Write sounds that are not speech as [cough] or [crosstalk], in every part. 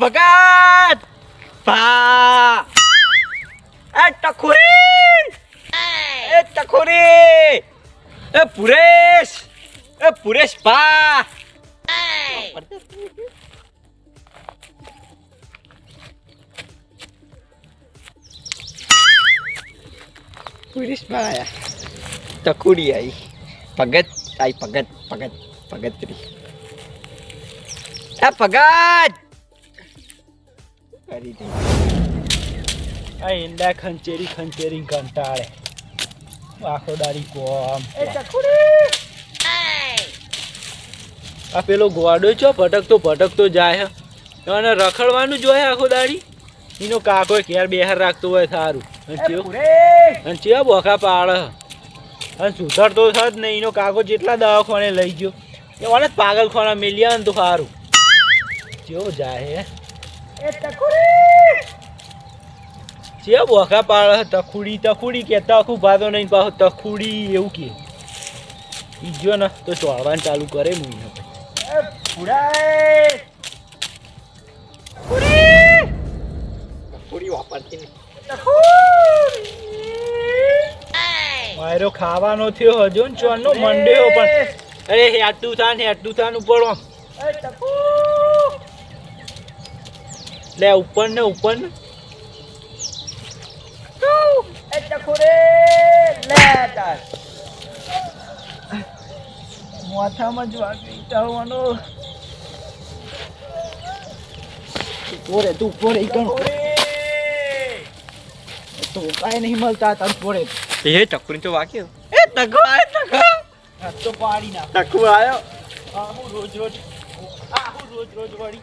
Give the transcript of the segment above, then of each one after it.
ભગત! ભા! એ ટખુરી! એ ટખુરી! એ પુરેશ! એ પુરેશ ભા! પુરેશ ભા ટખુરી આઈ. ભગત આઈ ભગત ભગત, ભગતરી. એ ભગત! કરી દે. આ ઈંડા ખંચેરી ખંચેરી કંટાળે. આખો દારી કોમ આ પેલો ગોડો છો ભટકતો ભટકતો જાય અને રખડવાનું જ હોય આખો દાડી એનો કાકો ઘેર બેહાર રાખતો હોય સારું અને ચેવ- બોખા પાડે અને સુધરતો જ જ નહીં. એનો કાકો જેટલા દવાખાને લઈ ગયો. એ મને પાગલ ખોણા મેલ્યા ને તો સારું. જેવો જાય જે બોખા પાડે તખુડી તખુડી કે તખું ભાદો નહીં, પાછો તખુડી એવું કે. ઈ જો ને, તો ચોળવાનું ચાલુ કરે પુરેશ પુરી પુરી વાપરતી નહીં મારો ખાવાનો થયો હજુ ને ચોરનો મંડ્યો પણ. અરે હેઠું થાન ને હેઠું થા ને ઉપર આમ. એ ટકુ લે ઉપર ને ઉપર ને. માથામાં જ વાગી જવાનો પોરે તું પોરે ઈ કણ તો કાઈ નહીં મળતા તાર પોરે એ. ટકુરી તો વાક્યો એ ટકુ આયો ટકુ હાથ તો પાડી ના ટકુ આયો આ હું રોજ રોજ આ હું રોજ રોજ વળી.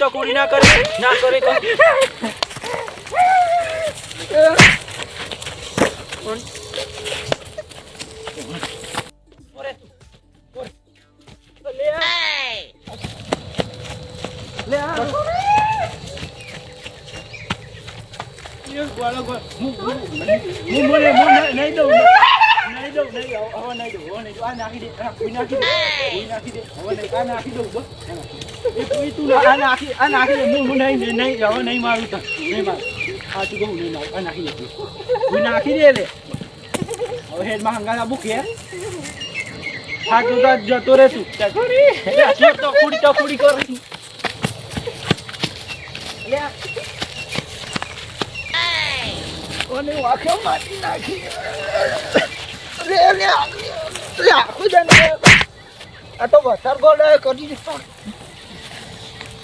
તો કુડી ના કરે. ના કરે તો. નહીં દઉં નહીં દઉં નહીં હવે નહીં દઉં. હવે નહીં આ નાખી દે નાખી દે નાખી દે હવે નહીં આ નાખી દઉં બસ નહીં નહીં નહીં મારું તને મારું આ કહું નહીં મારું આ નાખી નાખી દે લે હવે હેડમાં હંગાત આપું કે હા તું તો જતો રહે કરી રે રે રે આખું તો વસાર ગોળ કરી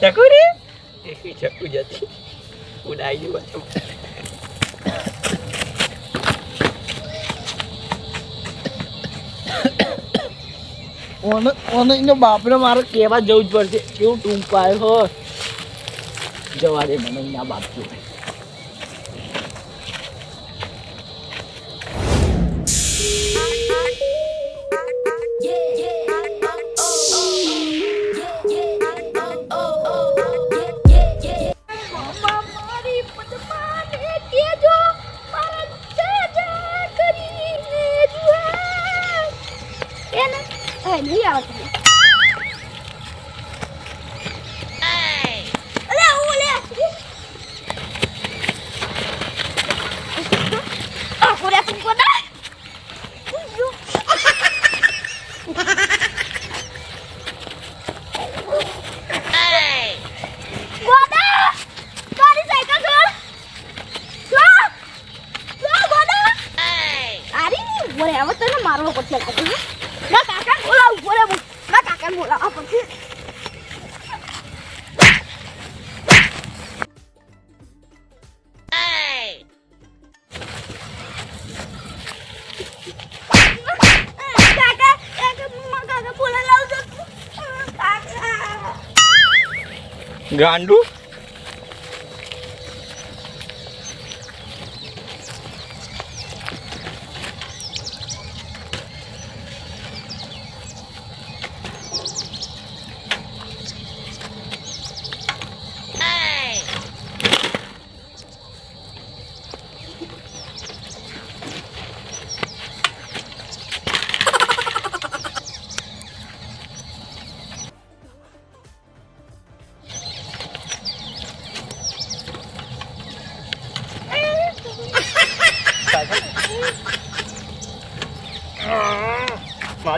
ટકુરી ટકુરી એ ચકુ જતી ઉડાઈ ગયું. ઓને ઓને એનો બાપને મારે કહેવા જવું જ પડશે કેવું ટૂંક પાયો હો જવા દે મને એના બાપ જોડે ગાંડુ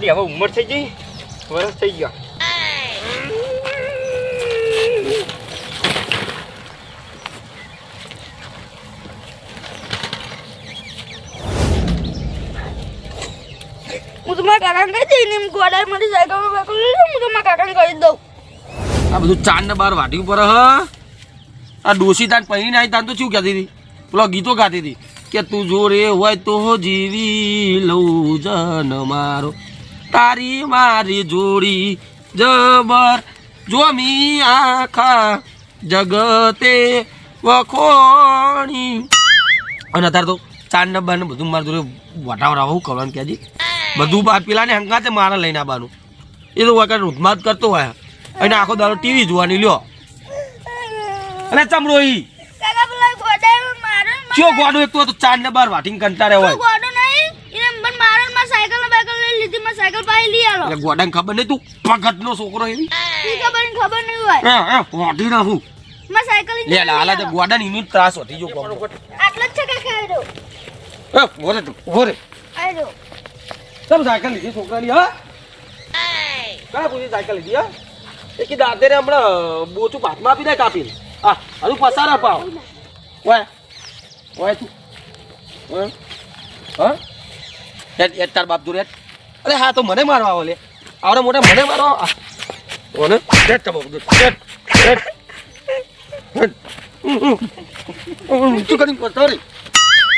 મારી હવે ઉંમર થઈ ગઈ? વરસ થઈ ગયા. હું તો મારા કાકાને કહી દઈને એમ ગોડાઈ મારી સાયકલ બાયકલ હું તો મારા કાકાને કહી દઉં. આ બધું ચાંદ ને બાર વાટી ઉપર હ? આ ડોસી તાન પહેરીને આવી તાન તો શું કહેતી હતી? પેલો ગીતો ગાતી હતી કે તું જોડે હોય તો જીવી લઉં જન મારો. તારી મારી જોડી જબર. જોમી આખા જગતે વખોણી. અને અત્યારે તો ચાર નંબર ને બધું મારું જોડે વટાવરા હું કરવાનું ક્યાંથી બધું બાર પેલાને હંગાતે મારા લઈને આવવાનું. એ તો વખત જ કરતો હોય. અને આખો દારો ટીવી જોવાની લ્યો. અને ચમડો ઈ. ચો ગોડો એક તો ચાર ને બાર વાટીને કંટાળે હોય મારે- ગોડો નહીં એને પણ મારે ને મારી સાયકલ બાયકલ લઈ લીધી મારી સાયકલ પાછી લઈ આલો એટલે ગોડાને ખબર નહીં તું ભગતનો છોકરો એવી? ખબર ખબર નહીં હોય. હે હે નાખું. સાયકલ લે લે હાલા તે ત્રાસ હતી જો આટલો જ છે એ તું સબ સાયકલ લીધી છોકરાની હા? કા પૂછી સાયકલ લીધી હા? એ કીધા અત્યારે હમણાં બોચું ભાતમાં આપી દે કાપીને. હા હજુ પસાર અપાવ ઓય ઓય તું હા? હેડ તાર બાપ દૂર હેડ. અરે હા તો મને મારવા આવો લે. આવડે મોટા મને મારવા. ઓને હેડ હેડ ઉમ, ઉમ. ઊંચું કરીને પસારી.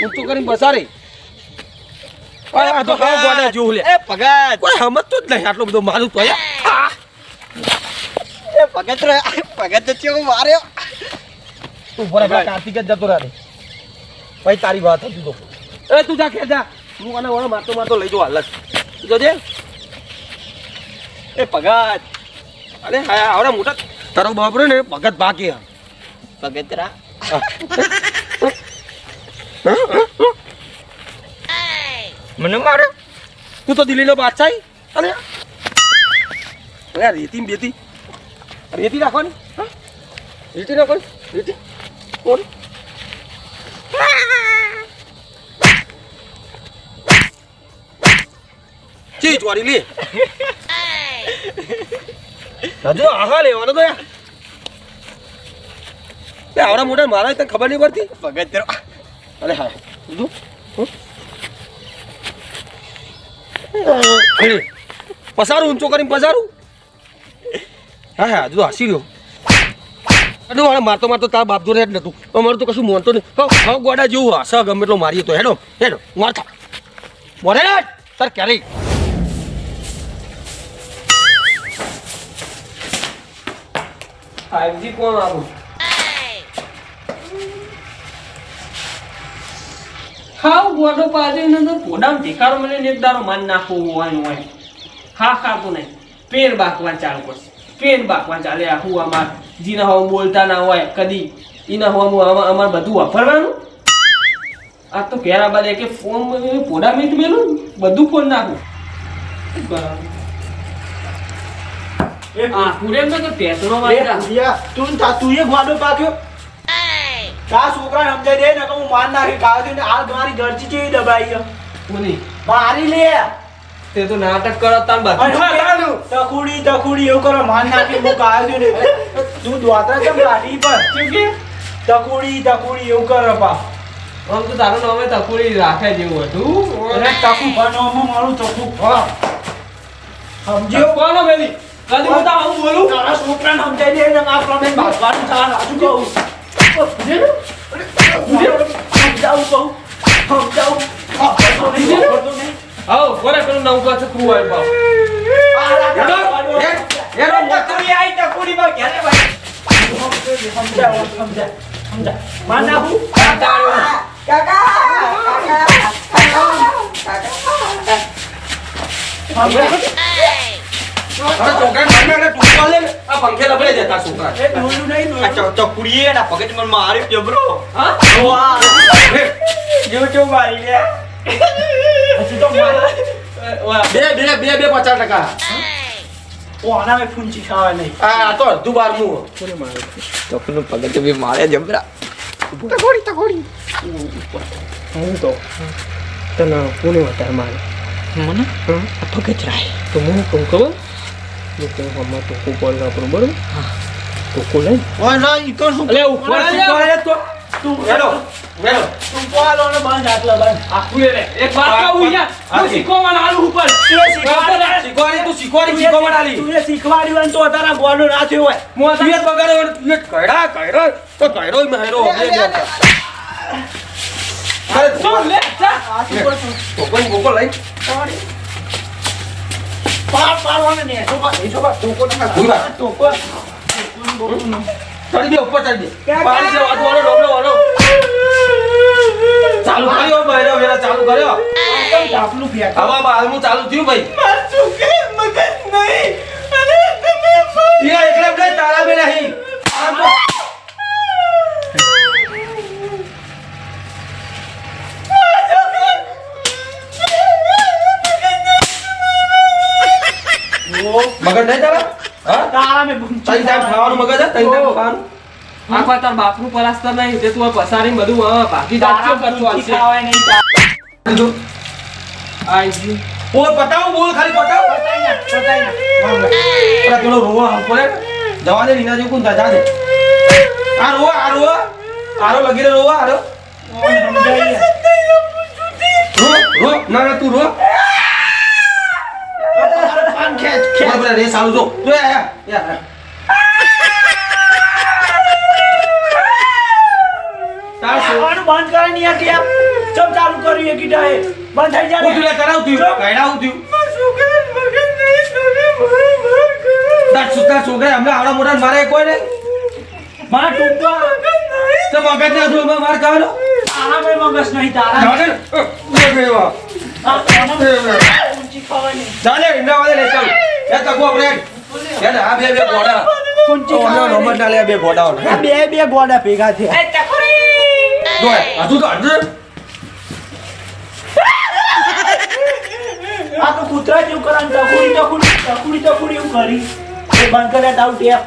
ઊંચું કરીને પસારી. અરે આ તો હાવ ગોડા જેવું લે. એ પગત કોઈ સમજતો જ નહીં આટલો બધો મારું તો અહીંયા એ પગત રે પગત તો કેવો માર્યો. તું ભરે પેલા કાર્તિક જ જતો રહે. ભાઈ તારી વાત હતી તો એ તું જા કે જા. હું આને વળો મારતો મારતો લઈ જો હાલત તું જોજે એ ભગત. અરે હા આવડે મોટા. તારો બાપ રે ને ભગત બાકી હા. ભગત રા મને મારે. તું તો દિલ્હીનો બાદશાહ. અરે આ રેતી બેતી. રેતી રાખવાની? રેતી રાખવાની? રેતી? કોણ? ચી ચોરી લે. [laughs] હજુ આહા લેવાનો તો યાર. બે આવડા મોટા મારા તને ખબર નહીં પડતી? ભગત રો અરે હા? અરે, પસારું ઊંચો કરીને પસારું. હા હા હજુ હસી રહ્યો. અરે વાળા મારતો મારતો તારા બાપ જોડે જ નતું. અમારું તો કશું મોનતો નહીં. હા હા ગોડા જેવું હશે ગમે એટલો મારીએ તો. હેડો હેડો માર મોરે તાર ક્યારે? ફાઈવજી કોણ આવું ખાવ ગોડો પાડીને તો ગોડામ ઢેકારો મને ને એક માન નાખવું હોય હોય. હા ખાતું નહીં. પેન બાકવા ચાલુ કરશે. પેન બાકવા ચાલે. આખું અમાર જીના હોમ બોલતા ના હોય કદી. એના હોમ અમાર બધું વાપરવાનું? આ તો ઘેરા બાદ કે ફોન પોડા મીટ મેલું બધું ફોન નાખું. આ પૂરે તો મારી નાખ. તું તું એ ગોડો પાક્યો. તા છોકરા સમજાઈ દે ને કે હું માર નાખી કાઢ્યો ને આ મારી ગરજી કેવી દબાઈ છે. કોની? મારી લે. તે તો નાટક કરો તાર બધું એવું કરો માર નાખી હું કાઢ્યું ને. તું દ્વારકા કેમ કાઢી પર? કે? તકુડી તકુડી એવું કર પા આમ તો તારું નામે તકુડી રાખે જેવું હતું. અરે ટકુ બનાવવામાં મારું તકુ સમજ્યો? કોનો મેલી. કદી હું તો આવું બોલું તારા છોકરાને સમજાઈ દે ને આ પ્રમાણે બાજવાનું ચાલ આજુ કહું સમજાવું કહું સમજાવું આવો કોને પેલું નવું કાચું ક્રૂ આવ્યું બાપ એનો ટકુડી આઈ ટકુડી માં ઘેરે ભાઈ સમજાવ સમજાવ સમજાવમાં નાખું અરે છોકરાને મારને એટલે ટૂંકો લે ને. આ પંખે લપડે જતા છોકરા એ ડોલું નહીં ડોલું. ચકુડીએ ના પગજ બે બે બે બે પચાસ ટકા. આના મેં ફૂંચી ખાવા નહીં. આ આ તો અડધું બારમું ચકુનું પગજ બી મારે જબરા હું તો? તને કોને મારે? મને? રાય. તો હું કહું ખબર? તો કોલ આપણું બરોબર? તો કોલ ઓય ના ઈ તો શું? અલે ઉપર તો. તું વેલો વેલો. તું પાલો ને બંધ આટલા બંધ. આખું લે એક વાત કહું યાર હા, હું શીખવવાનું આલું ઉપર. શીખવાડી શીખવાડી તું શીખવાડી શીખવાડ આલી તું એ શીખવાડ્યું હોય તો તારા ગોળો ના થયો હોય. મોં તું ને તું તો બે બે અરે શું લે જા. લઈ. પાર પાડવાનો ને તો બસ, એ જો બસ, ટોકો ના વાત. ટોકો. ચડી દે ઉપર ચડી દે. પાડી દે વાળો વાળો ડોબલો વાળો ચાલુ કર્યો મહેરો વેલા ચાલુ કર્યો. કેમ ફેંક? હવે બારમું ચાલુ થયું ભાઈ. એ એકલે એકલે તારા બે નહીં. મગજ નહીં તારા? હા? તારા મે ત્રણ ટાઈમ ખાવાનું. મગજ? ત્રણ ટાઈમ ખાવાનું? આખા તાર બાપનું પલાસ્તર નહીં તે તું પસારીને બધું હા, ભાગી જાત કરતો આવશે ખાવાય નહીં જો, આઈ ગયું. બોલ પતાવ બોલ ખાલી પતાવ. પતાઈ ના પતાઈ ના અરે પેલો રોવા જવા દે રીના જેવું કોણ જા દે? આ રોવા આ રોવા. આરો લગી રે રોવા આરો. Ro ro. ના ના તું રો. પાન ખેંચ, ખેંચ. બોલ બોલ રે સાલું જો. જો યા યા યા તાર સો બંધ કરે નહીં આ ટેપ. ચમ ચાલુ કર્યું એ કીધા એ. બંધ થઈ જાય ઉઠી. ને. લે કરાવ થયું કઈડા હું થયું તાર સુતા છોકરા હમણાં આવડા મોટા મારે કોઈ નહીં? મારા ટૂંકા તો મગજ ના જો માર મેં મગજ નહીં તારા. ચાલે એ તકો યાર આ બે બે ગોડા. ભૂંચી ઓનો નંબર. ના લે બે ગોડા આ બે બે ગોડા ભેગા થયા. તો હજુ. આ તો કૂતરા જેવું કરવાનું ટકુડી ટકુડી ટકુડી ટકુડી એવું કરી. એ બંધ કરે તારું ટેપ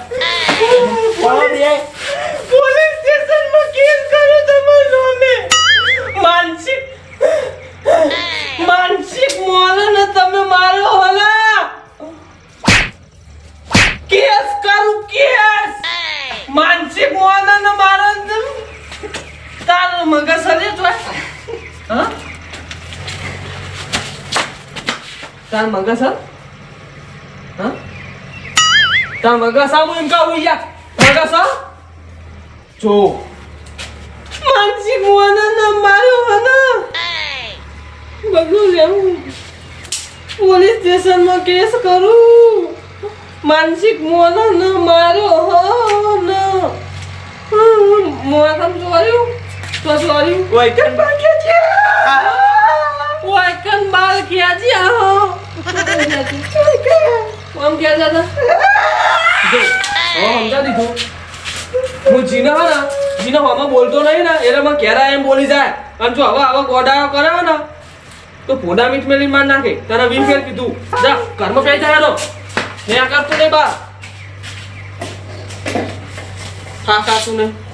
કોણ બે. પોલીસ સ્ટેશનમાં કેસ કરો તમારો નામે. માનસિક. માનસિક મોલન તમે મારો હલા. કેસ કરું કેસ. માનસિક મોલન મારો તાર મગજ સલે તો. હા? તાર મગજ સર હા? તાર મગજ સામુ એમ કહું યાર. મગજ સર જો. માનસિક મોલન હને બધું લેવું? પોલીસ સ્ટેશનમાં કેસ કરું? માનસિક મોનો ન મારો હ ન. મોહન ચોર્યું? તો ચોર્યું? કોઈ કન બાકી છે. ઓય કન બાલ ક્યાં છે આમ ક્યાં જતા જો સમજા દીધું. હું જીના ને જીને હવામાં બોલતો નહીં ને એટલે મને ક્યારે એમ બોલી જાય. અને જો હવે આવા ગોડાયો કરાવે ને તો ભોડા મીઠ મેલી માર નાખે. તારા વીસ ફેર કીધું. જા કર્મ પે જાય નો ને આ કરતું ને બા. હા કાતું નહીં